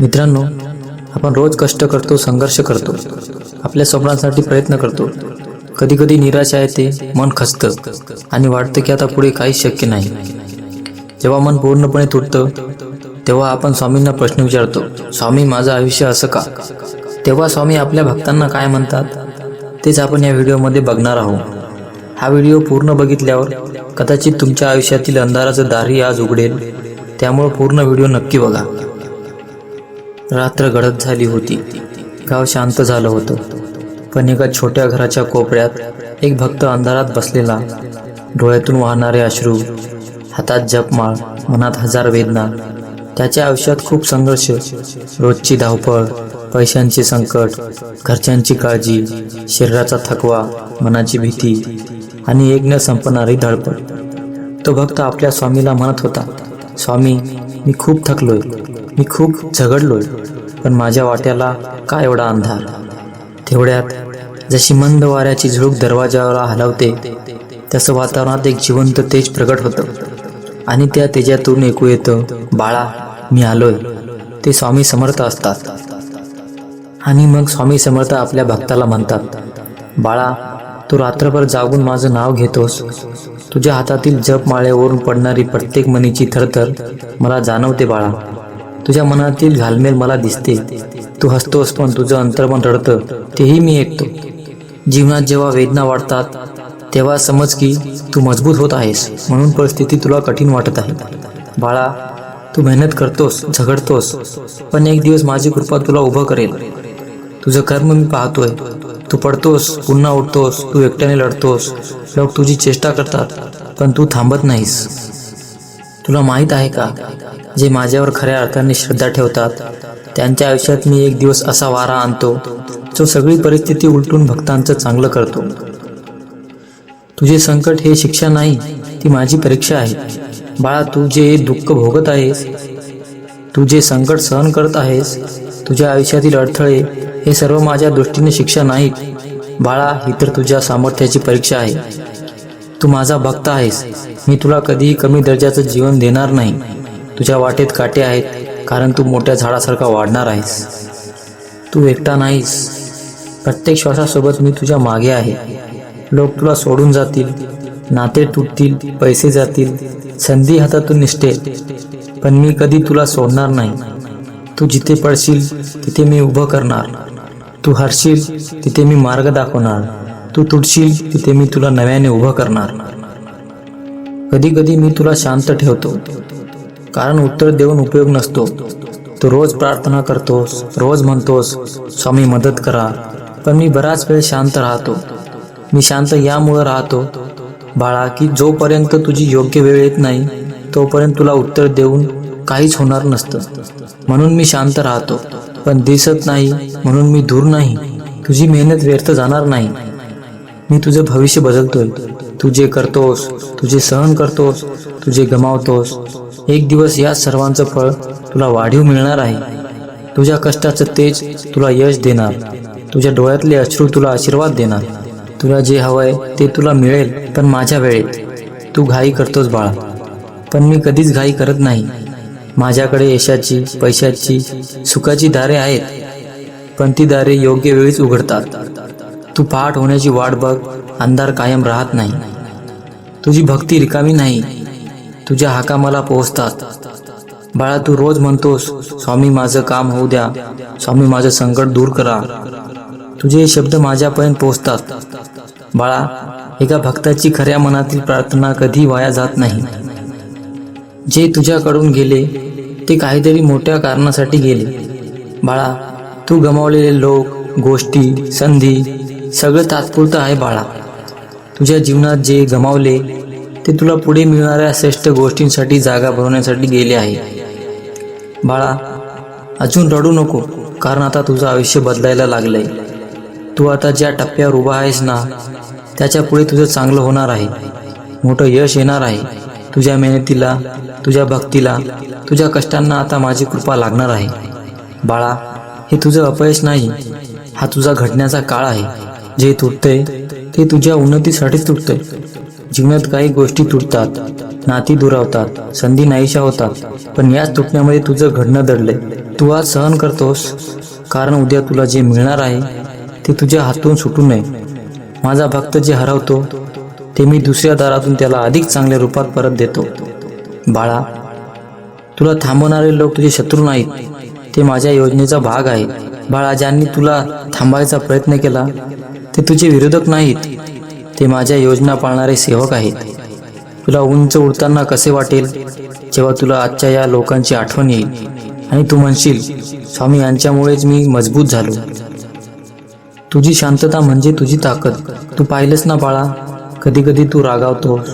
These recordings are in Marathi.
मित्रांनो आपण रोज कष्ट करतो संघर्ष करतो आपल्या स्वप्नांसाठी प्रयत्न करतो. कधी कधी निराशा येते मन खचतं आणि वाटतं की आता पुढे काहीच शक्य नाही. जेव्हा मन पूर्णपणे तुटतं तेव्हा आपण स्वामींना प्रश्न विचारतो स्वामी माझं आयुष्य असं का? तेव्हा स्वामी आपल्या भक्तांना काय म्हणतात? तेच आपण या व्हिडिओमध्ये बघणार आहोत. हा व्हिडिओ पूर्ण बघितल्यावर कदाचित तुमच्या आयुष्यातील अंधाराचं दारही आज उघडेल. त्यामुळे पूर्ण व्हिडिओ नक्की बघा. रात्र गडद झाली होती. गाव शांत झालं होतं. पण एका छोट्या घराच्या कोपऱ्यात एक भक्त अंधारात बसलेला. डोळ्यातून वाहणारे अश्रू हातात जपमाळ मनात हजार वेदना. त्याच्या आयुष्यात खूप संघर्ष. रोजची धावपळ पैशांचे संकट घरच्यांची काळजी शरीराचा थकवा मनाची भीती आणि एक न संपणारी धडपड. तो भक्त आपल्या स्वामीला म्हणत होता स्वामी मी खूप थकलोय. मी खूप झगडलोय पण माझ्या वाट्याला काय एवढा अंधार? तेवढ्यात जशी मंद वाऱ्याची झुळूक दरवाजावर हलवते तसं वातावरणात एक जिवंत तेज प्रगट होतं. आणि त्या तेजातून ऐकू येतं बाळा मी आलोय. ते स्वामी समर्थ असतात. आणि मग स्वामी समर्थ आपल्या भक्ताला म्हणतात बाळा तू रात्रभर जागून माझं नाव घेतोस. तुझ्या हातातील जप माळ्यावरून पडणारी प्रत्येक मनीची थरथर मला जाणवते बाळा. तुझ्या मनातील घालमेल मला दिसते. तू हसतोस पण तुझं अंतर्मन रडतं. तेही मी ऐकतो. जीवनात जेव्हा वेदना वाढतात तेव्हा समज की तू मजबूत होत आहेस. म्हणून परिस्थिती तुला कठीण वाटत आहे. बाळा तू मेहनत करतोस झगडतोस पण एक दिवस माझी कृपा तुला उभं करेल. तुझं कर्म मी पाहतोय. तू पडतोस पुन्हा उठतोस तू एकट्याने लढतोस. लोक तुझी चेष्टा करतात पण तू थांबत नाहीस. तुला माहीत आहे का? जे माझ्यावर खऱ्या अर्थाने श्रद्धा ठेवतात त्यांच्या आयुष्यात मी एक दिवस असा वारा आणतो जो सगळी परिस्थिती उलटून भक्तांचं चांगलं करतो. तुझे संकट हे शिक्षा नाही ती माझी परीक्षा आहे. बाळा तू जे दुःख भोगत आहेस तू जे संकट सहन करत आहेस तुझ्या आयुष्यातील अडथळे हे सर्व माझ्या दृष्टीने शिक्षा नाहीत. बाळा ही तर तुझ्या सामर्थ्याची परीक्षा आहे. तू माझा भक्त आहेस. मी तुला कधीही कमी दर्जाचं जीवन देणार नाही. तुझ्या वाटेत काटे आहेत कारण तू मोठ्या झाडासारखा वाढणार आहेस. तू एकटा नाहीस. प्रत्येक श्वासासोबत मी तुझ्या मागे आहे. लोक तुला सोडून जातील नाते तुटतील पैसे जातील संधी हातातून निसटेल पण मी कधी तुला सोडणार नाही. तू जिथे पडशील तिथे मी उभं करणार. तू हरशील तिथे मी मार्ग दाखवणार. तू तुटशील तिथे मी तुला नव्याने उभं करणार. कधी कधी मी तुला शांत ठेवतो. कारण उत्तर देऊन उपयोग नसतो. तू रोज प्रार्थना करतोस रोज म्हणतोस स्वामी मदत करा. पण मी बराच वेळ शांत राहतो. मी शांत यामुळं राहतो. बाळा की जोपर्यंत तुझी योग्य वेळ येत नाही तोपर्यंत तुला उत्तर देऊन काहीच होणार नसतं. म्हणून मी शांत राहतो. पण दिसत नाही म्हणून मी दूर नाही. तुझी मेहनत व्यर्थ जाणार नाही. मी तुझं भविष्य बदलतोय. तू जे करतोस तुझे सहन करतोस तुझे गमावतोस एक दिवस या सर्वांचं फळ तुला वाढीव मिळणार आहे. तुझ्या कष्टाचं तेज तुला यश देणार. तुझ्या डोळ्यातले अश्रू तुला आशीर्वाद देणार. तुला जे हवंय ते तुला मिळेल पण माझ्या वेळेत. तू घाई करतोस बाळा. पण मी कधीच घाई करत नाही. माझ्याकडे यशाची पैशाची सुखाची दारे आहेत. पण ती दारे योग्य वेळीच उघडतात. तू पहाट होण्याची वाट बघ अंधार कायम राहत नाही. तुझी भक्ती रिकामी नाही. तुझ्या हाका मला पोहोचतात. बाळा तू रोज म्हणतोस स्वामी माझं काम होऊ द्या. स्वामी माझं संकट दूर करा. तुझे शब्द माझ्यापर्यंत पोहोचतात. बाळा एका भक्ताची खऱ्या मनातील प्रार्थना कधी वाया जात नाही. जे तुझ्याकडून गेले ते काहीतरी मोठ्या कारणासाठी गेले. बाळा तू गमावलेले लोक गोष्टी संधी सगळं तात्पुरतं आहे बाळा. तुझ्या जीवनात जे गमावले ते तुला पुढे मिळणाऱ्या श्रेष्ठ गोष्टींसाठी जागा भरवण्यासाठी गेले आहे. बाळा अजून रडू नको कारण आता तुझं आयुष्य बदलायला लागलंय. तू आता ज्या टप्प्यावर उभा आहेस ना त्याच्या पुढे तुझं चांगलं होणार आहे. मोठं यश येणार आहे. तुझ्या मेहनतीला तुझ्या भक्तीला तुझ्या कष्टांना आता माझी कृपा लागणार आहे. बाळा हे तुझं अपयश नाही. हा तुझा घडण्याचा काळ आहे. जे तुटतंय ते तुझ्या उन्नतीसाठीच तुटतंय. जीवनात काही गोष्टी तुटतात नाती दुरावतात संधी नाहीशा होतात. पण याच तुटण्यामध्ये तुझं घडणं दडलंय. तू आज सहन करतोस. कारण उद्या तुला जे मिळणार आहे ते तुझ्या हातून सुटू नये. माझा भक्त जे हरवतो ते मी दुसऱ्या दारातून त्याला अधिक चांगल्या रूपात परत देतो. बाळा तुला थांबवणारे लोक तुझे शत्रू नाहीत. ते माझ्या योजनेचा भाग आहे बाळा ज्यांनी तुला थांबायचा प्रयत्न केला ते तुझे विरोधक नाहीत. ते माझ्या योजना पाळणारे सेवक आहेत. तुला उंच उडताना कसे वाटेल? जेव्हा तुला आजच्या या लोकांची आठवण येईल. आणि तू म्हणशील स्वामी यांच्यामुळेच मी मजबूत झालो. तुझी शांतता म्हणजे तुझी ताकद. तू पाहिलंस ना बाळा? कधी कधी तू रागावतोस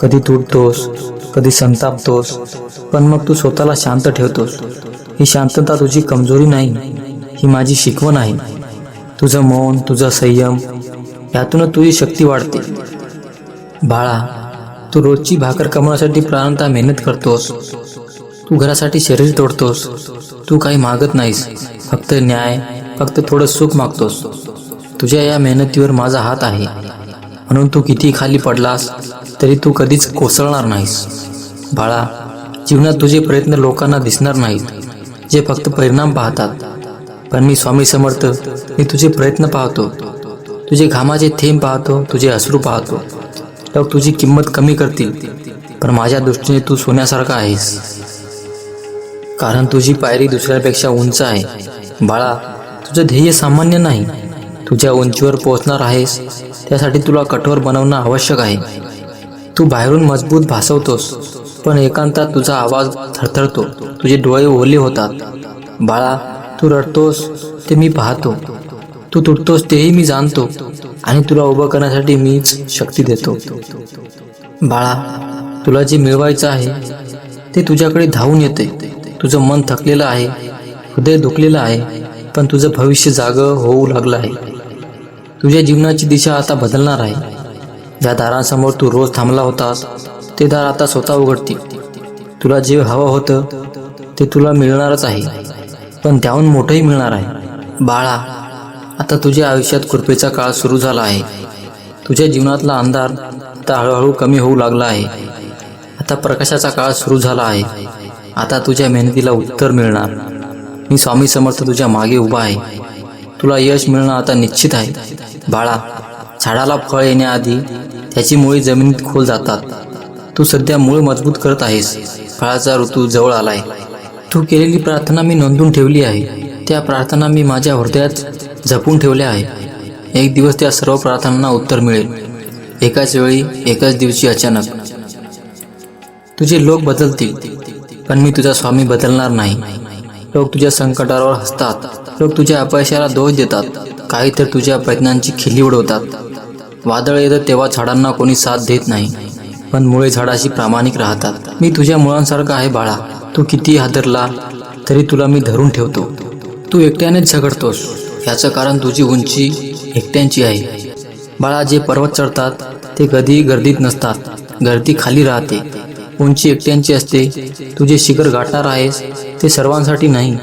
कधी तुटतोस कधी संतापतोस. पण मग तू स्वतःला शांत ठेवतोस. ही शांतता तुझी कमजोरी नाही ही माझी शिकवण आहे. तुझं मौन तुझा संयम यातूनच तुझी शक्ती वाढते. बाळा तू रोजची भाकर कमवण्यासाठी प्राणता मेहनत करतोस. तू घरासाठी शरीर तोडतोस. तू काही मागत नाहीस. फक्त न्याय फक्त थोडं सुख मागतोस. तुझ्या या मेहनतीवर माझा हात आहे. म्हणून तू किती खाली पडलास तरी तू कधीच कोसळणार नाहीस. बाळा जीवनात तुझे प्रयत्न लोकांना दिसणार नाहीत जे फक्त परिणाम पाहतात. पण मी स्वामी समर्थ मी तुझे प्रयत्न पाहतो. तुझे घामाचे थेंब पाहतो तुझे अश्रू पाहतो. लोक तुझी किंमत कमी करतील पण माझ्या दृष्टीने तू सोन्यासारखा आहेस. कारण तुझी पायरी दुसऱ्यापेक्षा उंच आहे. बाळा तुझं ध्येय सामान्य नाही. तुझ्या उंचीवर पोहोचणार आहेस त्यासाठी तुला कठोर बनवणं आवश्यक आहे. तू बाहेरून मजबूत भासवतोस पण एकांतात तुझा आवाज थरथरतो. तुझे डोळे ओले होतात. बाळा तू रडतोस ते मी पाहतो. तू तुटतोस तेही मी जाणतो. आणि तुला उभं करण्यासाठी मीच शक्ती देतो. बाळा तुला जे मिळवायचं आहे ते तुझ्याकडे धावून येते. तुझं मन थकलेलं आहे हृदय दुखलेलं आहे पण तुझं भविष्य जाग होऊ लागलं आहे. तुझ्या जीवनाची दिशा आता बदलणार आहे. ज्या दारांसमोर तू रोज थांबला होतास ते दार आता स्वतः उघडतील. तुला जे हवं होतं ते तुला मिळणारच आहे. पण त्याहून मोठंही मिळणार आहे. बाळा आता तुझ्या आयुष्यात कृपेचा काळ सुरू झाला आहे. तुझ्या जीवनातला अंधार आता हळूहळू कमी होऊ लागला आहे. आता प्रकाशाचा काळ सुरू झाला आहे. आता तुझ्या मेहनतीला उत्तर मिळणार. मी स्वामी समर्थ तुझ्या मागे उभा आहे. तुला यश मिळणं आता निश्चित आहे. बाळा झाडाला फळ येण्याआधी त्याची मुळे जमिनीत खोल जातात. तू सध्या मूळ मजबूत करत आहेस. फळाचा ऋतू जवळ आलाय. तू केलेली प्रार्थना मी नोंदून ठेवली आहे. त्या प्रार्थना मी माझ्या हृदयात जपून ठेवले आहे. एक दिवस त्या सर्व प्रार्थनांना उत्तर मिळेल. एकाच वेळी एकाच दिवशी अचानक. तुझे लोक बदलतील पण मी तुझा स्वामी बदलणार नाही. लोक तुझ्या संकटावर हसतात. लोक तुझ्या अपयशाला दोष देतात. काही तर तुझ्या प्रयत्नांची खिल्ली उडवतात. वादळ येतं तेव्हा झाडांना कोणी साथ देत नाही. पण मुळे झाडाशी प्रामाणिक राहतात. मी तुझ्या मुळांसारखा आहे बाळा. तू किती हादरला तरी तुला मी धरून ठेवतो. तू एकट्यानेच झगडतोस. ह्याचं कारण तुझी उंची एकट्यांची आहे. बाळा जे पर्वत चढतात ते कधीही गर्दीत नसतात. गर्दी खाली राहते. उंची एकट्यांची असते. तुझे शिखर गाठणार आहेस ते सर्वांसाठी नाही.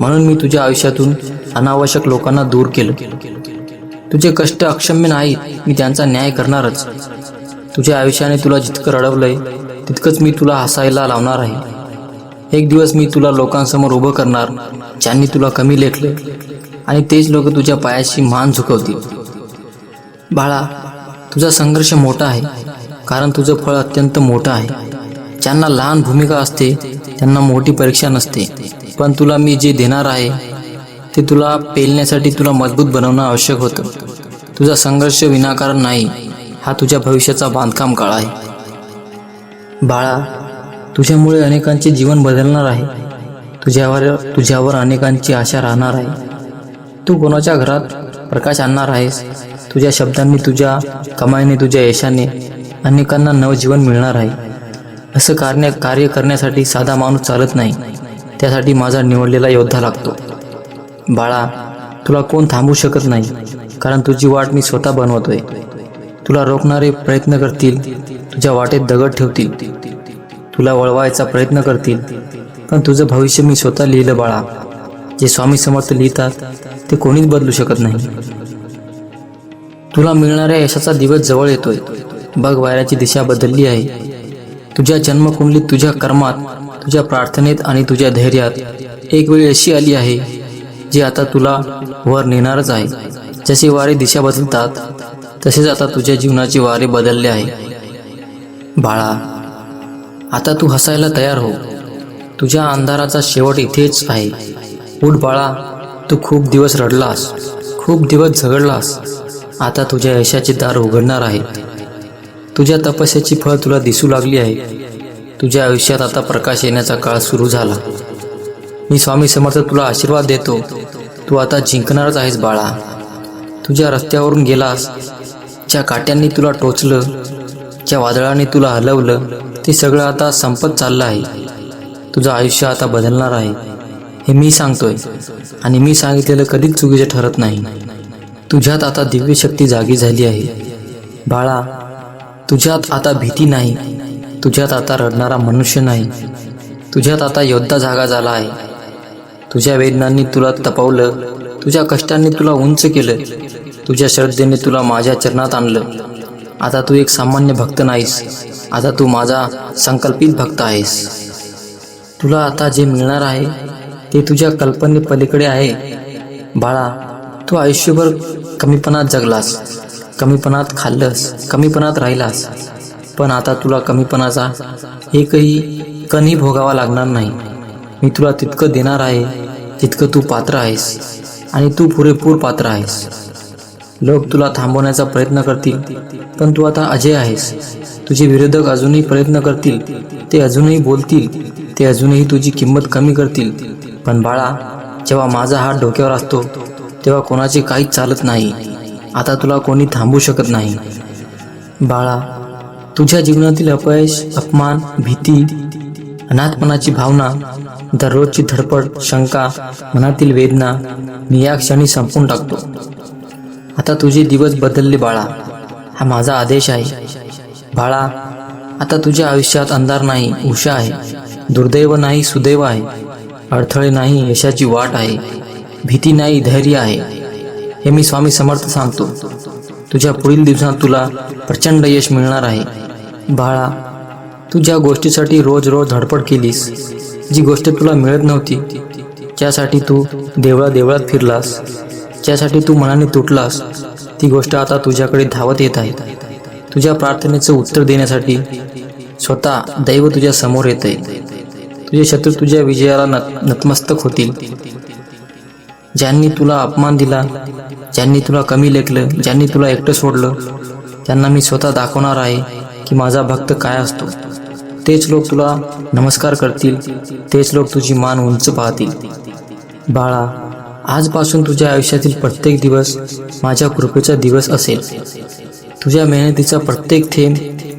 म्हणून मी तुझ्या आयुष्यातून अनावश्यक लोकांना दूर केलं. तुझे कष्ट अक्षम्य नाहीत. मी त्यांचा न्याय करणारच. तुझ्या आयुष्याने तुला जितकं रडवलंय तितकंच मी तुला हसायला लावणार आहे. एक दिवस मी तुला लोकांसमोर उभं करणार ज्यांनी तुला कमी लेखलं. आणि तेच लोक तुझ्या पायाशी मान झुकवतील. बाळा तुझा संघर्ष मोठा आहे कारण तुझं फळ अत्यंत मोठं आहे. ज्यांना लहान भूमिका असते त्यांना मोठी परीक्षा नसते. पण तुला मी जे देणार आहे ते तुला पेलण्यासाठी तुला मजबूत बनवणं आवश्यक होतं. तुझा संघर्ष विनाकारण नाही हा तुझ्या भविष्याचा बांधकाम काळ आहे. बाळा तुझ्यामुळे अनेकांचे जीवन बदलणार आहे. तुझ्यावर तुझ्यावर अनेकांची आशा राहणार आहे. तू कोणाच्या घरात प्रकाश आणणार आहेस? तुझ्या शब्दांनी तुझ्या कमाईने तुझ्या यशाने अनेकांना नवजीवन मिळणार आहे. असं कार्य कार्य करण्यासाठी साधा माणूस चालत नाही. त्यासाठी माझा निवडलेला योद्धा लागतो. बाळा तुला कोण थांबू शकत नाही कारण तुझी वाट मी स्वतः बनवतोय. तुला रोखणारे प्रयत्न करतील तुझ्या वाटेत दगड ठेवतील. तुला वळवायचा प्रयत्न करतील. पण तुझं भविष्य मी स्वतः लिहिलं बाळा. जे स्वामी समर्थ लिहितात ते कोणीच बदलू शकत नाही. तुला मिळणाऱ्या यशाचा दिवस जवळ येतोय. बघ वाऱ्याची दिशा बदलली आहे. तुझ्या जन्मकुंडलीत तुझ्या कर्मात तुझ्या प्रार्थनेत आणि तुझ्या धैर्यात एक वेळ अशी आली आहे जी आता तुला वर नेणारच आहे. जसे वारे दिशा बदलतात तसेच आता तुझ्या जीवनाचे वारे बदलले आहे. बाळा आता तू हसायला तयार हो. तुझ्या अंधाराचा शेवट इथेच आहे. उठ बाळा तू खूप दिवस रडलास खूप दिवस झगडलास. आता तुझ्या यशाचे दार उघडणार आहे. तुझ्या तपस्याची फळ तुला दिसू लागली आहे. तुझ्या आयुष्यात आता प्रकाश येण्याचा काळ सुरू झाला. मी स्वामी समर्थ तुला आशीर्वाद देतो. तू आता जिंकणारच आहेस बाळा. तुझ्या रस्त्यावरून गेलास. ज्या काट्यांनी तुला टोचलं ज्या वादळाने तुला हलवलं ते सगळं आता संपत चाललं आहे. तुझं आयुष्य आता बदलणार आहे. हे मी सांगतोय. आणि मी सांगितलेलं कधीच चुकीचं ठरत नाही. तुझ्यात आता दिव्य शक्ती जागी झाली आहे. बाळा तुझ्यात आता भीती नाही. तुझ्यात आता रडणारा मनुष्य नाही. तुझ्यात आता योद्धा जागा झाला आहे. तुझ्या वेदनांनी तुला तपवलं. तुझ्या कष्टांनी तुला उंच केलं. तुझ्या श्रद्धेने तुला माझ्या चरणात आणलं. आता तू एक सामान्य भक्त नाहीस. आता तू माझा संकल्पित भक्त आहेस. तुला आता जे मिळणार आहे ते तुझ्या कल्पने पलीकडे आहे. बाळा तू आयुष्यभर कमीपणात जगलास कमीपणात खाल्लंस कमीपणात राहिलास. पण आता तुला कमीपणाचा एकही कणी भोगावा लागणार नाही. मी तुला तितकं देणार आहे तितकं तू पात्र आहेस आणि तू पुरेपूर पात्र आहेस. लोक तुला थांबवण्याचा प्रयत्न करतील पण तू आता अजय आहेस. तुझे विरोधक अजूनही प्रयत्न करतील ते अजूनही बोलतील ते अजूनही तुझी किंमत कमी करतील. पण बाळा जेव्हा माझा हात डोक्यावर असतो तेव्हा कोणाचे काहीच चालत नाही. आता तुला कोणी थांबू शकत नाही. बाळा तुझ्या जीवनातील अपयश अपमान भीती अनाथपणाची भावना दररोजची धडपड शंका मनातील वेदना मी या क्षणी संपून टाकतो. आता तुझे दिवस बदलले बाळा हा माझा आदेश आहे. बाळा आता तुझ्या आयुष्यात अंधार नाही उषा आहे. दुर्दैव नाही सुदैव आहे. अडथळे नाही यशाची वाट आहे भीती नाही धैर्य आहे. हे मी स्वामी समर्थ सांगतो. तुझ्या पुढील दिवसात तुला प्रचंड यश मिळणार आहे. बाळा तू ज्या गोष्टीसाठी रोज रोज धडपड केलीस जी गोष्ट तुला मिळत नव्हती ज्यासाठी तू देवळा देवळात फिरलास. ज्यासाठी तू मनाने तुटलास ती गोष्ट आता तुझ्याकडे धावत येत आहे. तुझ्या प्रार्थनेचं उत्तर देण्यासाठी स्वतः दैव तुझ्या समोर येत आहे तुझे शत्रू तुझ्या विजयाला नत नतमस्तक होतील. ज्यांनी तुला अपमान दिला ज्यांनी तुला कमी लेखलं ज्यांनी तुला एकटं सोडलं त्यांना मी स्वतः दाखवणार आहे की माझा भक्त काय असतो. तेच लोक तुला नमस्कार करतील तेच लोक तुझी मान उंच पाहतील. बाळा आजपासून तुझ्या आयुष्यातील प्रत्येक दिवस माझ्या कृपेचा दिवस असेल. तुझ्या मेहनतीचा प्रत्येक थेंब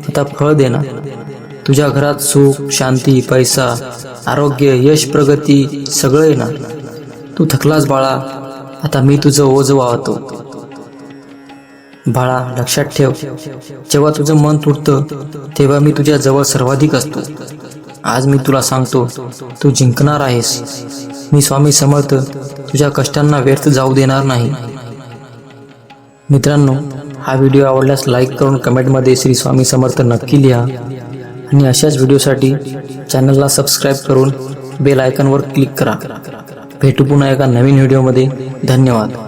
आता फळ देणार. तुझ्या घरात सुख शांती पैसा आरोग्य यश प्रगती सगळं येणार तू थकलास बाळा. आता मी तुझं ओझ वाहतो. बाळा लक्षात ठेव. जेव्हा तुझं मन तुटतं तेव्हा मी तुझ्या जवळ सर्वाधिक असतो. आज मी तुला सांगतो तू जिंकणार आहेस. मी स्वामी समर्थ. तुझ्या कष्टांना व्यर्थ जाऊ देणार नाही. मित्रांनो हा व्हिडिओ आवडल्यास लाईक करून कमेंटमध्ये श्री स्वामी समर्थ नक्की लिहा. आणि अशाच व्हिडिओसाठी चॅनलला सबस्क्राईब करून बेल आयकॉनवर क्लिक करा. भेटू पुन्हा एका नवीन व्हिडिओमध्ये. धन्यवाद.